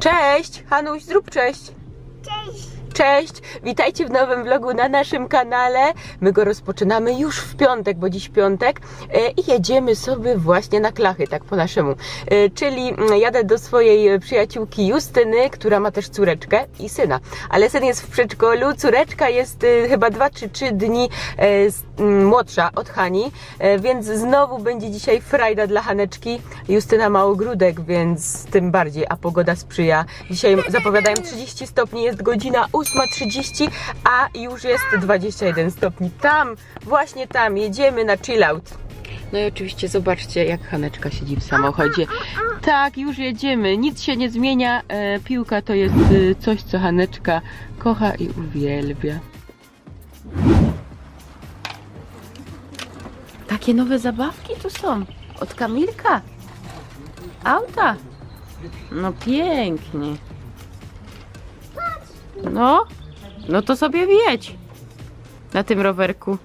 Cześć! Hanuś, zrób cześć! Cześć! Cześć! Witajcie w nowym vlogu na naszym kanale. My go rozpoczynamy już w piątek, bo dziś piątek e, i jedziemy sobie właśnie na klachy, tak po naszemu. E, Czyli jadę do swojej przyjaciółki Justyny, która ma też córeczkę i syna. Ale syn jest w przedszkolu, córeczka jest e, chyba 2 czy 3 dni młodsza od Hani, więc znowu będzie dzisiaj frajda dla Haneczki. Justyna ma ogródek, więc tym bardziej, a pogoda sprzyja. Dzisiaj zapowiadają 30 stopni, jest godzina 8.30, a już jest 21 stopni. Tam, właśnie tam, jedziemy na chill out. No i oczywiście zobaczcie, jak Haneczka siedzi w samochodzie. Tak, już jedziemy, nic się nie zmienia. E, piłka to jest e, coś, co Haneczka kocha i uwielbia. Takie nowe zabawki tu są. Od Kamilka. Auta. No pięknie. No, no to sobie wjedź na tym rowerku.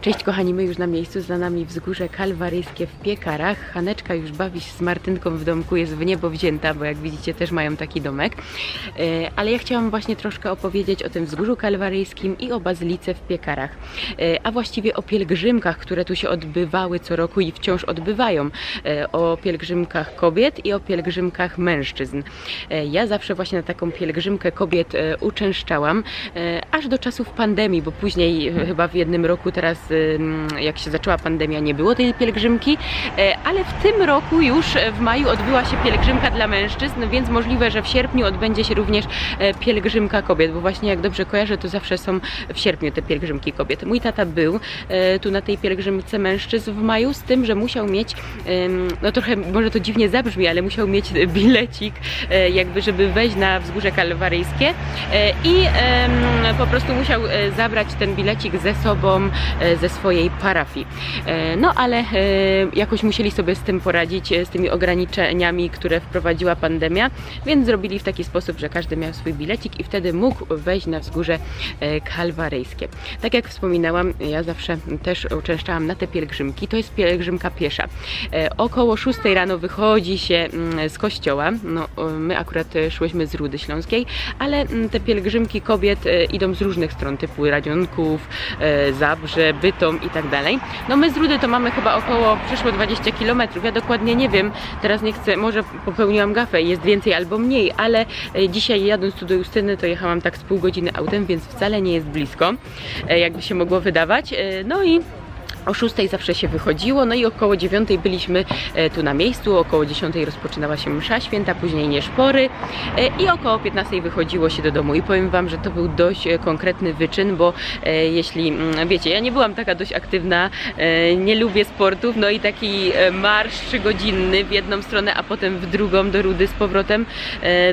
Cześć kochani, my już na miejscu, za nami wzgórze kalwaryjskie w Piekarach. Haneczka już bawi się z Martynką w domku, jest w niebo wzięta, bo jak widzicie też mają taki domek. E, Ale ja chciałam właśnie troszkę opowiedzieć o tym wzgórzu kalwaryjskim i o bazylice w Piekarach. E, A właściwie o pielgrzymkach, które tu się odbywały co roku i wciąż odbywają. E, O pielgrzymkach kobiet i o pielgrzymkach mężczyzn. Ja zawsze właśnie na taką pielgrzymkę kobiet uczęszczałam, aż do czasów pandemii, bo później chyba w jednym roku teraz, jak się zaczęła pandemia, nie było tej pielgrzymki, e, ale w tym roku już w maju odbyła się pielgrzymka dla mężczyzn, więc możliwe, że w sierpniu odbędzie się również e, pielgrzymka kobiet, bo właśnie jak dobrze kojarzę, to zawsze są w sierpniu te pielgrzymki kobiet. Mój tata był e, tu na tej pielgrzymce mężczyzn w maju, z tym, że musiał mieć, no trochę może to dziwnie zabrzmi, ale musiał mieć bilecik, jakby żeby wejść na wzgórze kalwaryjskie i po prostu musiał zabrać ten bilecik ze sobą ze swojej parafii. E, No ale e, jakoś musieli sobie z tym poradzić, e, z tymi ograniczeniami, które wprowadziła pandemia, więc zrobili w taki sposób, że każdy miał swój bilecik i wtedy mógł wejść na wzgórze kalwaryjskie. Tak jak wspominałam, ja zawsze też uczęszczałam na te pielgrzymki. To jest pielgrzymka piesza. Około 6 rano wychodzi się mm, z kościoła. No, my akurat szłyśmy z Rudy Śląskiej, ale mm, te pielgrzymki kobiet idą z różnych stron, typu Radzionków, Zabrze, Bytom i tak dalej. No my z Rudy to mamy chyba około przeszło 20 km. Ja dokładnie nie wiem, teraz nie chcę, może popełniłam gafę, jest więcej albo mniej, ale e, dzisiaj jadąc tu do Justyny, to jechałam tak z pół godziny autem, więc wcale nie jest blisko, e, jakby się mogło wydawać. E, No i o 6 zawsze się wychodziło, no i około 9 byliśmy e, tu na miejscu, około 10 rozpoczynała się msza święta, później nieszpory e, i około 15 wychodziło się do domu. I powiem Wam, że to był dość e, konkretny wyczyn, bo jeśli, mm, wiecie, ja nie byłam taka dość aktywna, nie lubię sportów, no i taki marsz trzygodzinny w jedną stronę, a potem w drugą do Rudy z powrotem,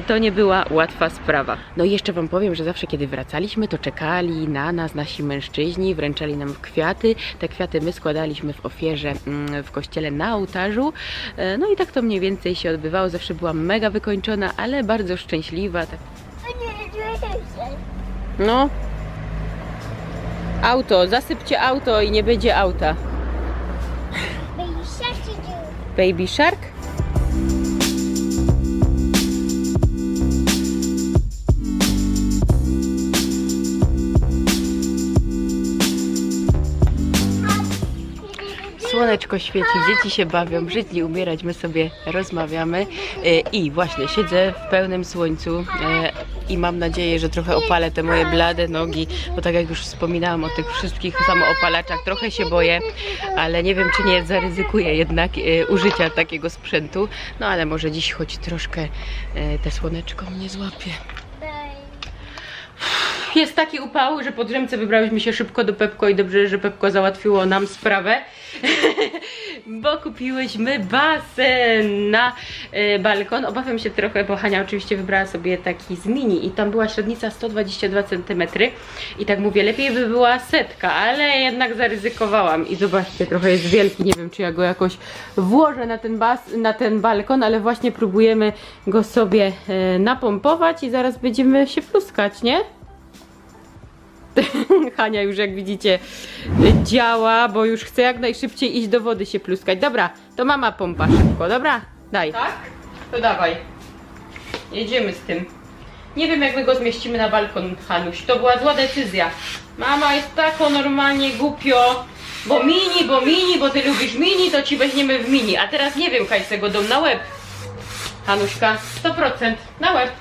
to nie była łatwa sprawa. No i jeszcze Wam powiem, że zawsze kiedy wracaliśmy, to czekali na nas nasi mężczyźni, wręczali nam kwiaty. Te kwiaty my składaliśmy w ofierze mm, w kościele na ołtarzu. E, No i tak to mniej więcej się odbywało. Zawsze byłam mega wykończona, ale bardzo szczęśliwa. Tak. No. Auto, zasypcie auto i nie będzie auta. Baby Shark? Słoneczko świeci, dzieci się bawią, brzydli umierać, my sobie rozmawiamy E, i właśnie siedzę w pełnym słońcu e, i mam nadzieję, że trochę opalę te moje blade nogi, bo tak jak już wspominałam o tych wszystkich samoopalaczach, trochę się boję, ale nie wiem, czy nie zaryzykuję jednak e, użycia takiego sprzętu, no ale może dziś choć troszkę te słoneczko mnie złapie. Jest taki upał, że po drzemce wybrałyśmy się szybko do Pepko i dobrze, że Pepko załatwiło nam sprawę, bo kupiłyśmy basen na e, balkon. Obawiam się trochę, bo Hania oczywiście wybrała sobie taki z mini i tam była średnica 122 cm i tak mówię, lepiej by była setka, ale jednak zaryzykowałam i zobaczcie, trochę jest wielki, nie wiem czy ja go jakoś włożę na ten, bas, na ten balkon, ale właśnie próbujemy go sobie e, napompować i zaraz będziemy się pluskać, nie? Hania już jak widzicie działa, bo już chce jak najszybciej iść do wody się pluskać. Dobra, to mama pompa szybko, dobra? Daj. Tak? To dawaj. Jedziemy z tym. Nie wiem jak my go zmieścimy na balkon, Hanuś. To była zła decyzja. Mama jest tako normalnie głupio. Bo mini, bo mini, bo ty lubisz mini, to ci weźmiemy w mini. A teraz nie wiem, Kajs go dom na łeb. Hanuśka, 100% na łeb.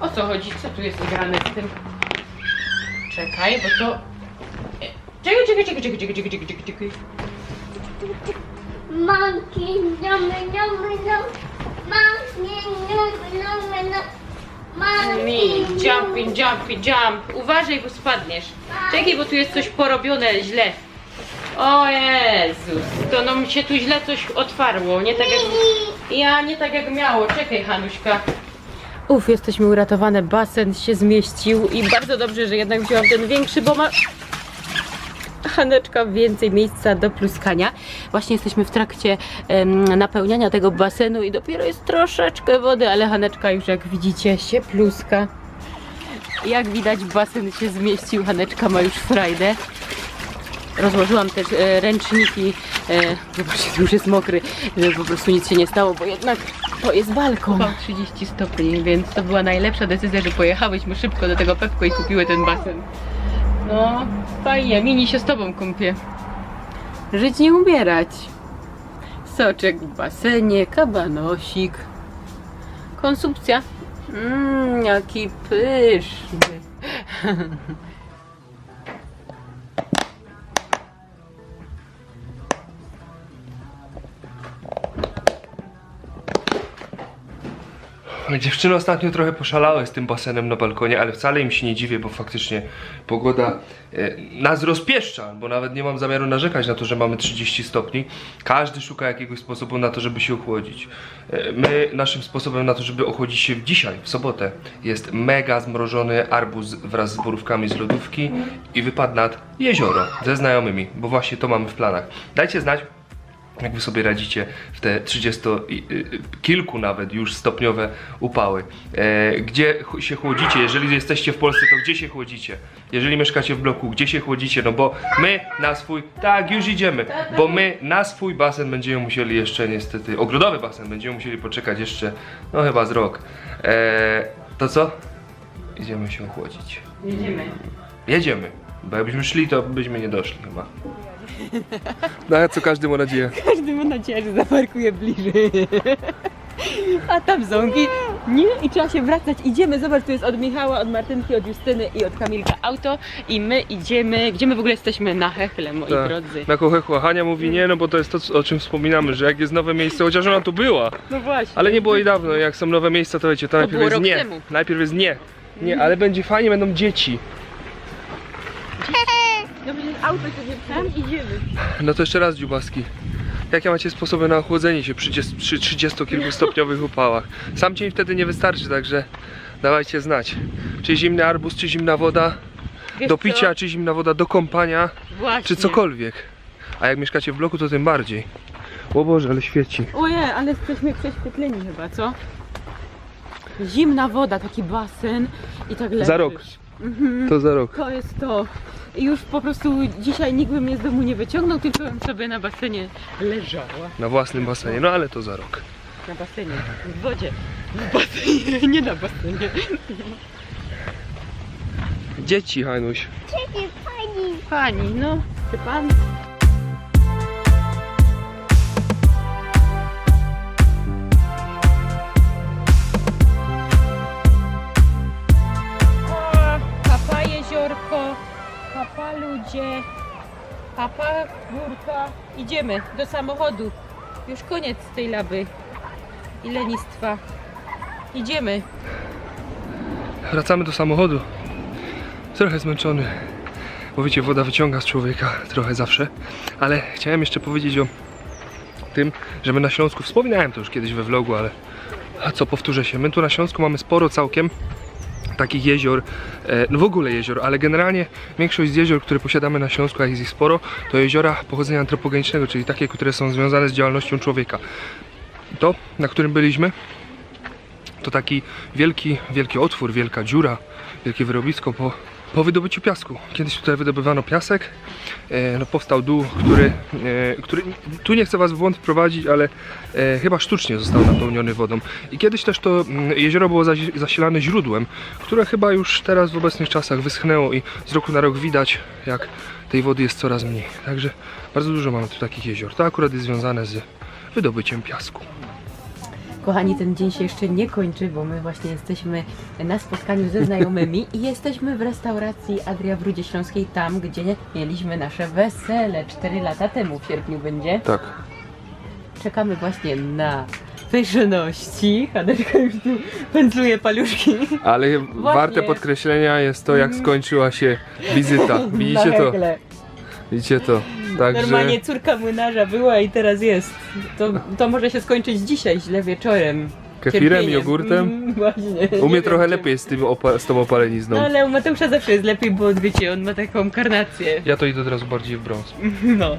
O co chodzi? Co tu jest grane z tym? Czekaj, bo to... E, Czekaj, czekaj, czekaj, czekaj, czekaj, czekaj, czekaj, czekaj. Monkey, yum. Monkey, yum. Mi, Monkey, jumping, jumping, jump. Uważaj, bo spadniesz. Czekaj, bo tu jest coś porobione źle. O Jezus, to no mi się tu źle coś otwarło, nie tak jak... Ja, nie tak jak miało. Czekaj, Hanuśka. Uf, jesteśmy uratowane, basen się zmieścił i bardzo dobrze, że jednak wziąłam ten większy, bo ma... Haneczka więcej miejsca do pluskania. Właśnie jesteśmy w trakcie em, napełniania tego basenu i dopiero jest troszeczkę wody, ale Haneczka już jak widzicie się pluska. Jak widać basen się zmieścił, Haneczka ma już frajdę. Rozłożyłam też e, ręczniki. E, zobaczcie, już jest mokry, żeby po prostu nic się nie stało, bo jednak to jest balkon. Mam 30 stopni, więc to była najlepsza decyzja, że pojechałyśmy szybko do tego Pepko i kupiły ten basen. No, fajnie, mini się z tobą kąpię. Żyć nie umierać. Soczek w basenie, kabanosik. Konsumpcja. Mmm, jaki pyszny. Dziewczyny ostatnio trochę poszalały z tym basenem na balkonie, ale wcale im się nie dziwię, bo faktycznie pogoda e, nas rozpieszcza, bo nawet nie mam zamiaru narzekać na to, że mamy 30 stopni. Każdy szuka jakiegoś sposobu na to, żeby się ochłodzić. E, my naszym sposobem na to, żeby ochłodzić się dzisiaj, w sobotę, jest mega zmrożony arbuz wraz z borówkami z lodówki i wypad nad jezioro ze znajomymi, bo właśnie to mamy w planach. Dajcie znać, jak wy sobie radzicie w te 30 i- y, kilku nawet już stopniowe upały. E, gdzie się chłodzicie? Jeżeli jesteście w Polsce, to gdzie się chłodzicie? Jeżeli mieszkacie w bloku, gdzie się chłodzicie? No bo my na swój. Tak, już idziemy. Bo my na swój basen będziemy musieli jeszcze niestety. Ogrodowy basen będziemy musieli poczekać jeszcze, no chyba z rok. E, to co? Idziemy się chłodzić. Jedziemy. Jedziemy. Bo jakbyśmy szli, to byśmy nie doszli chyba. No a co każdy ma nadzieję. Każdy ma nadzieję, że zaparkuje bliżej. A tam zągi. Nie, i trzeba się wracać. Idziemy, zobacz, tu jest od Michała, od Martynki, od Justyny i od Kamilka auto. I my idziemy, gdzie my w ogóle jesteśmy? Na Hechle, moi Tak. drodzy. Na Kochechła. Hania mówi nie, no bo to jest to, o czym wspominamy, że jak jest nowe miejsce, chociaż ona tu była, No właśnie. ale nie było jej dawno, jak są nowe miejsca, to wiecie, to, najpierw było jest rok nie. temu. Najpierw jest nie. Nie, ale będzie fajnie, będą dzieci. No przecież auto sobie tam idziemy. No to jeszcze raz dziubaski. Jakie macie sposoby na ochłodzenie się przy 30 przy 30 kilku stopniowych upałach? Sam dzień wtedy nie wystarczy, także dawajcie znać. Czy zimny arbuz, czy zimna woda Wiesz do co? picia, czy zimna woda do kąpania, Właśnie. czy cokolwiek. A jak mieszkacie w bloku, to tym bardziej. O Boże, ale świeci. Oje, ale jesteśmy prześwietleni chyba, co? Zimna woda, taki basen i tak leżysz. Za rok. To za rok. To jest to. I już po prostu dzisiaj nikt by mnie z domu nie wyciągnął, tylko bym sobie na basenie leżała. Na własnym basenie, no ale to za rok. Na basenie, w wodzie. W basenie, nie na basenie. Dzieci, Hanuś. Chicky, piggy. Pani, no, czy pan? Ludzie, papa górka. Idziemy do samochodu. Już koniec tej laby i lenistwa. Idziemy. Wracamy do samochodu. Trochę zmęczony. Bo wiecie, woda wyciąga z człowieka trochę zawsze. Ale chciałem jeszcze powiedzieć o tym, że my na Śląsku, wspominałem to już kiedyś we vlogu, ale a co powtórzę się, my tu na Śląsku mamy sporo całkiem takich jezior, e, no w ogóle jezior, ale generalnie większość z jezior, które posiadamy na Śląsku, a jest ich sporo, to jeziora pochodzenia antropogenicznego, czyli takie, które są związane z działalnością człowieka. To, na którym byliśmy, to taki wielki, wielki otwór, wielka dziura, wielkie wyrobisko po po wydobyciu piasku. Kiedyś tutaj wydobywano piasek, no powstał dół, który, e, który tu nie chcę was w błąd wprowadzić, ale e, chyba sztucznie został napełniony wodą. I kiedyś też to mm, jezioro było zasilane źródłem, które chyba już teraz w obecnych czasach wyschnęło i z roku na rok widać, jak tej wody jest coraz mniej. Także bardzo dużo mamy tu takich jezior. To akurat jest związane z wydobyciem piasku. Kochani, ten dzień się jeszcze nie kończy, bo my właśnie jesteśmy na spotkaniu ze znajomymi i jesteśmy w restauracji Adria w Rudzie Śląskiej, tam gdzie mieliśmy nasze wesele 4 lata temu w sierpniu będzie. Tak. Czekamy właśnie na pyszności. Haneczka już tu pędzluje paluszki. Ale warte podkreślenia jest to, jak skończyła się wizyta. Na hegle. Widzicie to? Także Normalnie córka młynarza była i teraz jest. To, to może się skończyć dzisiaj, źle wieczorem. kefirem, Cierpieniem. jogurtem. Mm, właśnie. U mnie Nie trochę wiem, lepiej jest z, tym opa- z tą opalenizną. No ale u Mateusza zawsze jest lepiej, bo wiecie, on ma taką karnację. Ja to idę od razu bardziej w brąz. No.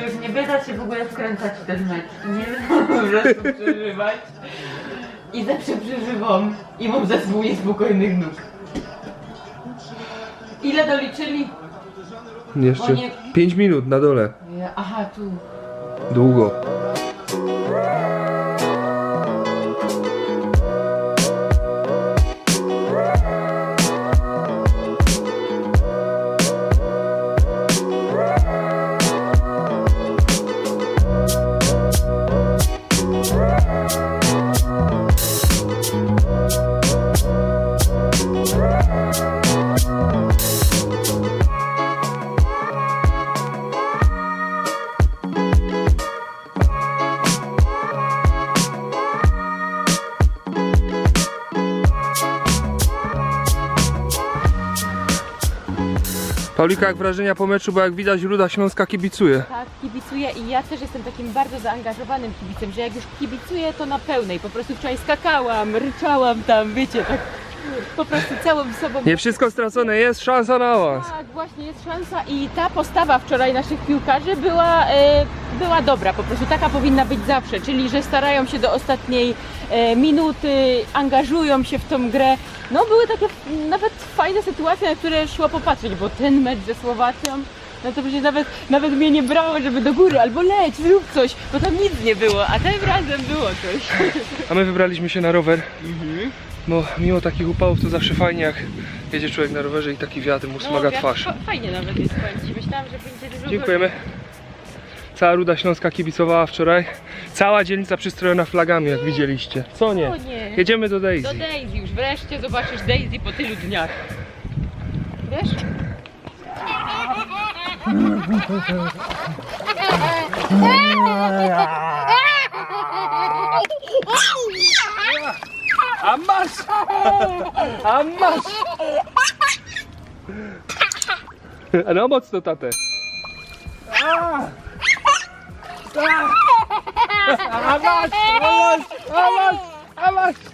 Już nie będę się w ogóle wkręcać w ten mecz. Nie będę po prostu przeżywać. I zawsze przeżywam. I mam zespół niespokojnych nóg. Ile doliczyli? Jeszcze O nie. 5 minut na dole. Aha, tu. Długo. Paulika, jak wrażenia po meczu, bo jak widać Ruda Śląska kibicuje. Tak, kibicuję i ja też jestem takim bardzo zaangażowanym kibicem, że jak już kibicuję, to na pełnej. Po prostu wczoraj skakałam, ryczałam tam, wiecie, tak po prostu całą sobą. Nie wszystko stracone, jest szansa na awans. Tak, właśnie jest szansa i ta postawa wczoraj naszych piłkarzy była, e, była dobra, po prostu taka powinna być zawsze, czyli że starają się do ostatniej e, minuty, angażują się w tą grę. No były takie nawet fajne sytuacje, na które szło popatrzeć, bo ten mecz ze Słowacją, no to przecież nawet, nawet mnie nie brało, żeby do góry, albo leć, zrób coś, bo tam nic nie było, a tym razem było coś. A my wybraliśmy się na rower. No, mimo takich upałów to zawsze fajnie, jak jedzie człowiek na rowerze i taki wiatr mu smaga wiatr twarz. fa- Fajnie nawet jest, powiem Ci. Myślałam, że będzie dużo Dziękujemy. Cała Ruda Śląska kibicowała wczoraj. Cała dzielnica przystrojona flagami, jak widzieliście. Co nie? O nie. Jedziemy do Daisy. Do Daisy już wreszcie zobaczysz Daisy po tylu dniach. Wiesz? A masz! A masz! No mocno tatę. A! A! A masz! A masz! A masz! A masz!